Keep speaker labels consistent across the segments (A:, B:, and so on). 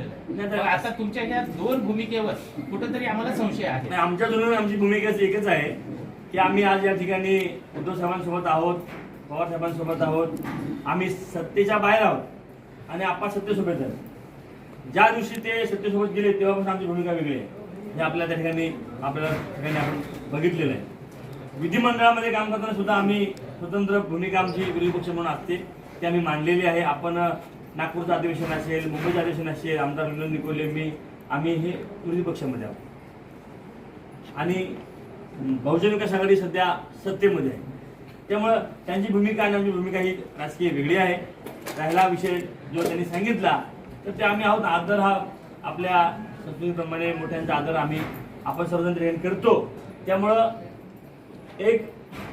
A: आता तुमच्या ह्या दोन भूमिकेवर कुठंतरी आम्हाला संशय आहे.
B: आमच्या दरम्यान आमची भूमिका एकच आहे की आम्ही आज या ठिकाणी उद्धव साहेबांसोबत आहोत पवार साहेबांसोबत आहोत. आम्ही सत्तेच्या बाहेर आहोत आणि आपण सत्तेसोबत आहे. ज्या दिवशी ते सत्तेसोबत गेले तेव्हापासून आमची भूमिका वेगळी आहे. हे आपल्या त्या ठिकाणी आपल्याला ठिकाणी आपण बघितलेलं आहे. विधिमंडळामध्ये काम करताना सुद्धा आम्ही स्वतंत्र भूमिका आमची विरोधी पक्ष म्हणून असते. ती आम्ही मांडलेली आहे. आपण नागपूरचं अधिवेशन असेल मुंबईचं अधिवेशन असेल आमदार विनोद निकोले मी आम्ही हे विरोधी पक्षामध्ये आहोत. आणि बहुजन विकास आघाडी सध्या सत्तेमध्ये आहे. त्यामुळं त्यांची भूमिका आणि आमची भूमिका ही राजकीय वेगळी आहे. राहिला विषय जो त्यांनी सांगितला तर ते आम्ही आहोत. आदर हा आपल्या संस्कृतीप्रमाणे मोठ्यांचा आदर आम्ही आपण सर्वजण करतो. त्यामुळं एक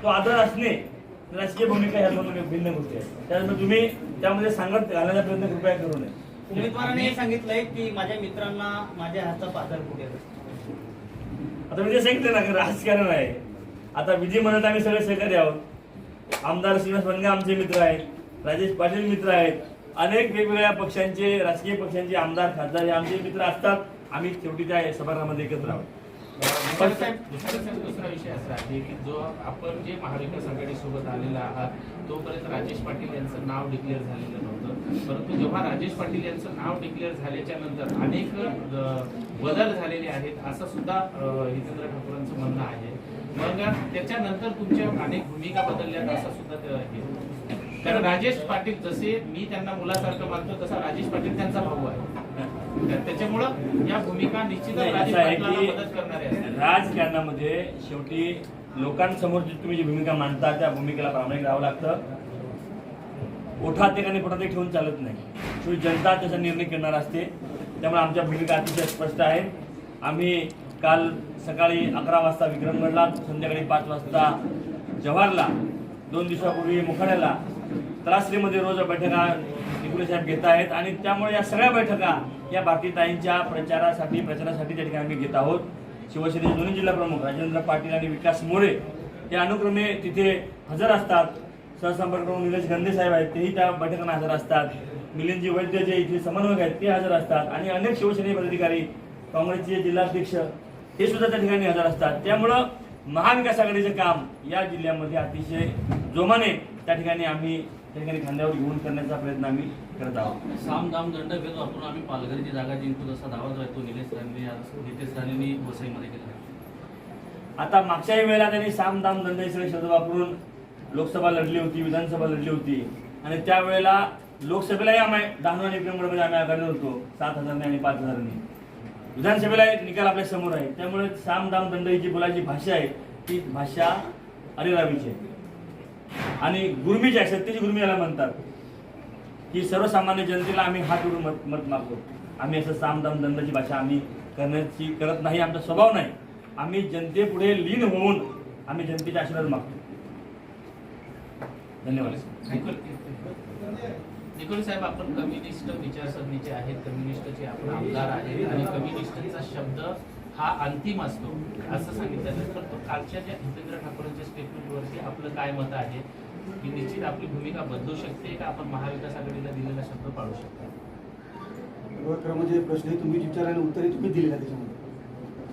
B: तो आदर असणे राजकीय भूमिका ह्या दोन भिन्न आहेत. त्यामुळे तुम्ही त्यामध्ये सांगत घालण्याचा प्रयत्न कृपया करू नये.
C: उमेदवाराने हे सांगितलंय की माझ्या मित्रांना माझ्या हातचा पातळ फुटेल.
B: आता मी जे सांगितलं ना की राजकारण आहे. आता विधिमंडळात आम्ही सगळे सहकारी आहोत. आमदार श्रीनिवास वनगे आमचे मित्र आहेत. राजेश पाटील मित्र आहेत. अनेक वेगवेगळ्या पक्षांचे राजकीय पक्षांचे आमदार खासदार हे आमचे मित्र असतात. आम्ही शेवटी त्या सभागृहामध्ये एकत्र आहोत.
A: साहेब दुसरा विषय असा आहे की जो आपण जे महाविकास आघाडी सोबत आलेला आहात तोपर्यंत राजेश पाटील यांचं नाव डिक्लेअर झालेलं नव्हतं. परंतु जेव्हा राजेश पाटील यांचं नाव डिक्लेअर झाल्याच्यानंतर अनेक बदल झालेले आहेत असं सुद्धा हितेंद्र ठाकूरांचं म्हणणं आहे. मग त्याच्यानंतर तुमच्या अनेक भूमिका बदलल्यात असं सुद्धा कारण राजेश पाटील जसे मी त्यांना मुलासारखं मानतो तसा राजेश पाटील त्यांचा भाऊ आहे. तर त्याच्यामुळं या भूमिका निश्चितच राजेश पाटलांना मदत
B: राजकारणामध्ये शेवटी लोकांसमोर जी तुम्ही जी भूमिका मांडता त्या भूमिकेला प्रामाणिक राहावं लागतं. ओठात एक आणि पोटात एक ठेवून चालत नाही. शेवटी जनता त्याचा निर्णय करणार असते. त्यामुळे आमच्या भूमिका अतिशय स्पष्ट आहे. आम्ही काल सकाळी अकरा वाजता विक्रमगडला संध्याकाळी पाच वाजता जव्हारला. दोन दिवसापूर्वी मुखाड्याला. त्रासरीमध्ये रोज बैठका निकुले साहेब घेत आहेत आणि त्यामुळे या सगळ्या बैठका या भारतीताईंच्या प्रचारासाठी प्रचारासाठी त्या ठिकाणी आम्ही घेत आहोत. शिवसेनेचे दोन्ही जिल्हा प्रमुख राजेंद्र पाटील आणि विकास मोरे हे अनुक्रमे तिथे हजर असतात. सहसंपर्क प्रमुख निलेश गंधे साहेब आहेत तेही त्या बैठकांना हजर असतात. मिलिंदजी वैद्य जे इथे समन्वयक आहेत ते हजर असतात. आणि अनेक शिवसेने पदाधिकारी काँग्रेसचे जिल्हाध्यक्ष हे सुद्धा त्या ठिकाणी हजर असतात. त्यामुळं महाविकास आघाडीचं काम या जिल्ह्यामध्ये अतिशय जोमाने त्या ठिकाणी आम्ही त्या ठिकाणी खांद्यावर घेऊन करण्याचा प्रयत्न आम्ही करत आहोत.
D: साम दाम दंड भेद वापरून आम्ही पालघरची जागा जिंकू असा दावा जो आहे तो निलेश राणे नितेश राणेंनी वसईमध्ये केला.
B: आता मागच्याही वेळेला त्यांनी साम दाम दंड हे सगळे शब्द वापरून लोकसभा लढली होती विधानसभा लढली होती. आणि त्यावेळेला लोकसभेलाही आम्ही डहाणू आणि विक्रमगडमध्ये आम्ही आघाडीवर होतो सात हजारने आणि पाच हजारांनी. विधानसभेला एक निकाल आपल्यासमोर आहे. त्यामुळे साम दाम दंड ही जी बोलायची भाषा आहे ती भाषा अरेरावीची आहे. आणि गुरमीची आहे सत्तेची गुरमी याला म्हणतात. की सर्वसामान्य जनतेला आम्ही हात उडून मत मत मागतो. आम्ही असं सामदाम दंडाची भाषा आम्ही करण्याची करत नाही आमचा स्वभाव नाही. आम्ही जनतेपुढे लीन होऊन आम्ही जनतेचे आशीर्वाद मागतो. धन्यवाद.
A: निकोली साहेब आपण कम्युनिस्ट विचारसरणीचे आहेत कम्युनिस्टचे आपण आमदार आहेत आणि कम्युनिस्टचा शब्द हा अंतिम असतो असं सांगितलं. जातं पण तो कालच्या ज्या हितेंद्र ठाकूरांच्या स्टेटमेंटवरती आपलं काय मत आहे ही निश्चित आपली भूमिका बदलू शकते का? आपण महाविकास आघाडीला दिलेला शब्द पाळू शकतो.
E: खरं म्हणजे प्रश्न तुम्ही विचार आणि उत्तरे तुम्ही दिलेला त्याच्यामध्ये.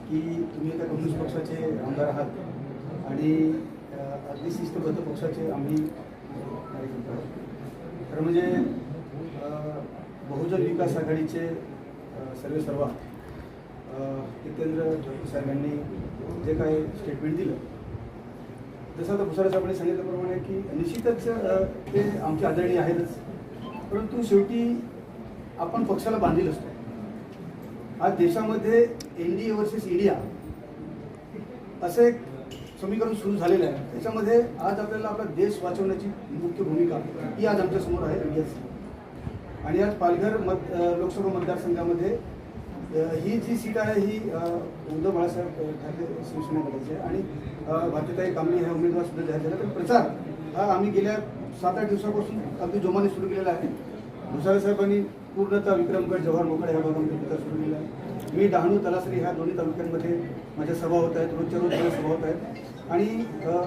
E: की तुम्ही एका कम्युनिस्ट पक्षाचे आमदार आहात आणि अगदी शिस्तबद्ध पक्षाचे आम्ही कार्यकर्ते आहोत. खरं म्हणजे बहुजन विकास आघाडीचे अं, सर्वे सर्वा जितेंद्र साहेबांनी जे काही स्टेटमेंट दिलं जसं आता भुसारा साहेबांनी सांगितल्याप्रमाणे की निश्चितच ते आमचे आदरणीय आहेतच. परंतु शेवटी आपण पक्षाला बांधील असतो. आज देशामध्ये N D A versus India असं एक समीकरण सुरू झालेलं आहे. त्याच्यामध्ये आज आपल्याला आपला देश वाचवण्याची मुख्य भूमिका ही आज आमच्यासमोर आहे इंडियाची आणि आज पालघर मत लोकसभा मतदारसंघामध्ये ही जी सीट आहे ही उद्धव बाळासाहेब ठाकरे शिवसेना गटाची आहे. आणि अ, भारतीताई कांबळे ह्या उमेदवार सुद्धा जाहीर झाला. तर प्रचार हा आम्ही गेल्या सात आठ दिवसापासून अगदी जोमाने सुरू केलेला आहे. भुसारे साहेबांनी पूर्णतः विक्रमगड जव्हार मोकळे ह्या भागामध्ये प्रचार सुरू केला आहे. मी डहाणू तलासरी ह्या दोन्ही तालुक्यांमध्ये माझ्या सभा होत आहेत रोजच्या रोज माझ्या सभा होत आहेत. आणि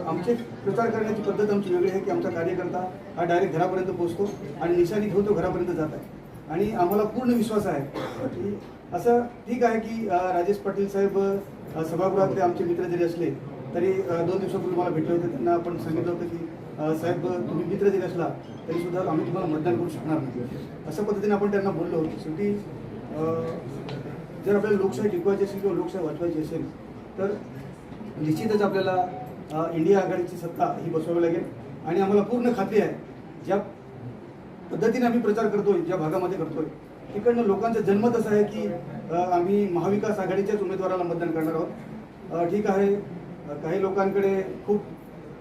E: आमचे प्रचार करण्याची पद्धत आमची वेगळी आहे की आमचा कार्यकर्ता हा डायरेक्ट घरापर्यंत पोहोचतो आणि निशाणी घेऊन तो घरापर्यंत जात आहे. आणि आम्हाला पूर्ण विश्वास आहे. की असं ठीक आहे की राजेश पाटील साहेब सभागृहातले आमचे मित्र जरी असले तरी दोन दिवसापूर्वी मला भेटले होते. त्यांना आपण सांगितलं होतं की साहेब तुम्ही मित्र जरी असला तरी सुद्धा आम्ही तुम्हाला मतदान करू शकणार नाही. अशा पद्धतीने आपण त्यांना बोललो. होतो शेवटी जर आपल्याला लोकशाही टिकवायची असेल किंवा लोकशाही वाचवायची असेल तर निश्चितच आपल्याला इंडिया आघाडीची सत्ता ही बसवावी लागेल. आणि आम्हाला पूर्ण खात्री आहे ज्या पद्धतीने आम्ही प्रचार करतोय ज्या भागामध्ये करतोय. तिकडनं लोकांचा जन्मत तसा आहे की आम्ही महाविकास आघाडीच्याच उमेदवाराला मतदान करणार आहोत. ठीक आहे. काही लोकांकडे खूप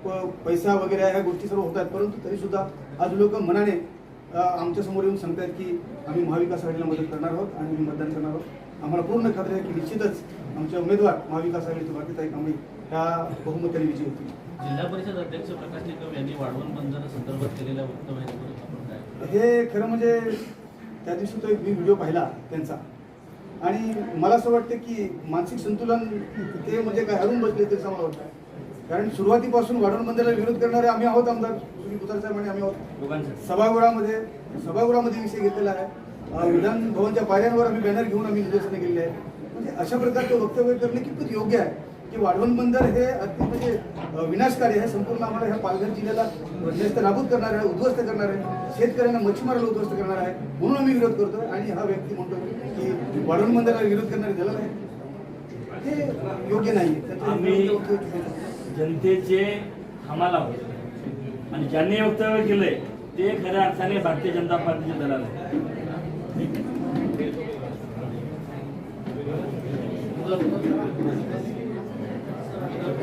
E: प- पैसा वगैरे ह्या गोष्टी सर्व होत आहेत परंतु तरी सुद्धा आज लोक मनाने आमच्यासमोर आमच्यासमोर येऊन सांगतायत की आम्ही महाविकास आघाडीला मदत करणार आहोत आणि आम्ही मतदान करणार आहोत. आम्हाला पूर्ण खात्री आहे की निश्चितच आमचे उमेदवार महाविकास आघाडीचे भारतीताई कांबळे ह्या बहुमताने विजयी होतील.
D: जिल्हा परिषद अध्यक्ष प्रकाश निकम यांनी वाढवण बंदर संदर्भात केलेल्या वक्तव्यावर
E: हे खरं म्हणजे त्या दिवशी तो एक मी व्हिडिओ पाहिला त्यांचा. आणि मला असं वाटतं की मानसिक संतुलन ते म्हणजे काय हरून बसले ते असं मला वाटतं. कारण सुरुवातीपासून वाढवण बंदराला विरोध करणारे आम्ही आहोत आमदार सुनील कुतार साहेब आणि आम्ही आहोत. सभागृहामध्ये सभागृहामध्ये विषय घेतलेला आहे. विधान भवनच्या पायऱ्यांवर आम्ही बॅनर घेऊन आम्ही निदर्शनं केलेली आहे. म्हणजे अशा प्रकारचे वक्तव्य करणे कितपत योग्य आहे? की वाढवण बंदर हे अति म्हणजे विनाशकारी आहे. संपूर्ण आम्हाला ह्या पालघर जिल्ह्याला नेस्त नाबूद करणार आहे उद्ध्वस्त करणार आहे. शेतकऱ्यांना मच्छीमाराला उद्ध्वस्त करणार आहे. म्हणून आम्ही विरोध करतोय आणि हा व्यक्ती म्हणतो की वाढवण बंदराला विरोध करणारे दलाल आहे हे योग्य नाही.
B: आम्ही जनतेचे हमाल आहोत. आणि ज्यांनी वक्तव्य केलंय ते खऱ्या अर्थाने भारतीय जनता पार्टीचे दलाल
D: तुला-